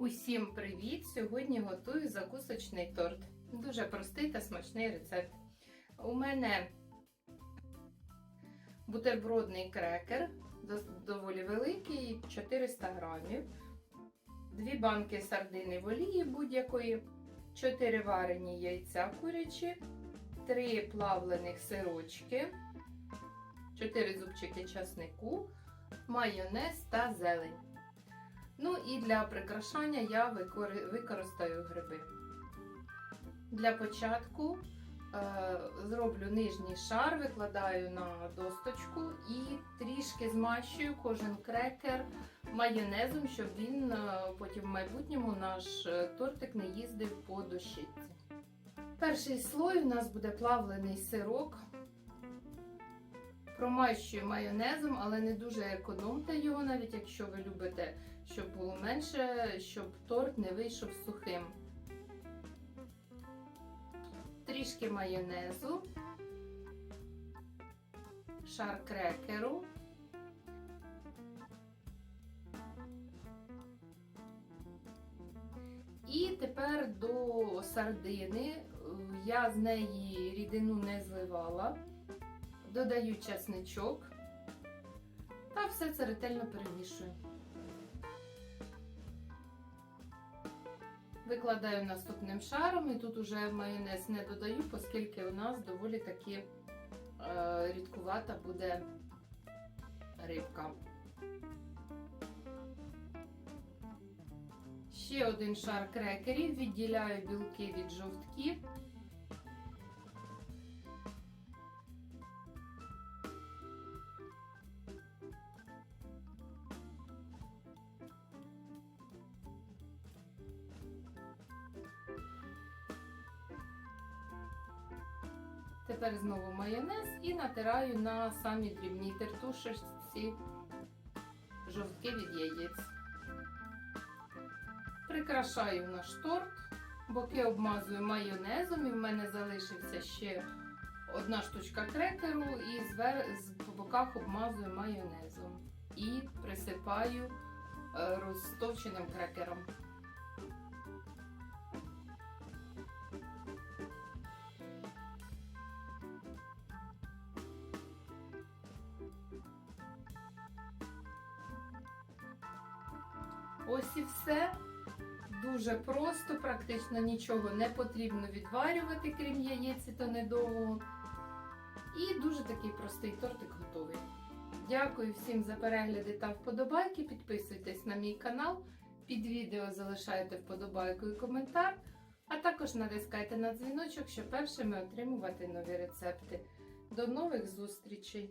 Усім привіт! Сьогодні готую закусочний торт. Дуже простий та смачний рецепт. У мене бутербродний крекер, доволі великий, 400 грамів, дві банки сардини в олії будь-якої, 4 варені яйця курячі, 3 плавлених сирочки, 4 зубчики часнику, майонез та зелень. Ну і для прикрашання я використаю гриби. Для початку е, зроблю нижній шар, викладаю на досточку і трішки змащую кожен крекер майонезом, щоб він е, потім в майбутньому наш е, тортик не їздив по дощиці. Перший слой у нас буде плавлений сирок. Промащую майонезом, але не дуже економте його, навіть якщо ви любите, щоб було менше, щоб торт не вийшов сухим. Трішки майонезу, шар крекеру. І тепер до сардини. Я з неї рідину не зливала. Додаю чесничок та все це ретельно перемішую. Викладаю наступним шаром і тут уже майонез не додаю, оскільки у нас доволі таки е, рідкувата буде рибка. Ще один шар крекерів, відділяю білки від жовтків. Тепер знову майонез і натираю на самій дрібній тертушечці жовтки від яєць. Прикрашаю наш торт, боки обмазую майонезом, і в мене залишився ще одна штучка крекеру, і з- боках обмазую майонезом і присипаю е, розтовченим крекером. Ось і все. Дуже просто, практично нічого не потрібно відварювати, крім яєць, то недовго. І дуже такий простий тортик готовий. Дякую всім за перегляди та вподобайки. Підписуйтесь на мій канал. Під відео залишайте вподобайку і коментар. А також натискайте на дзвіночок, щоб першими отримувати нові рецепти. До нових зустрічей!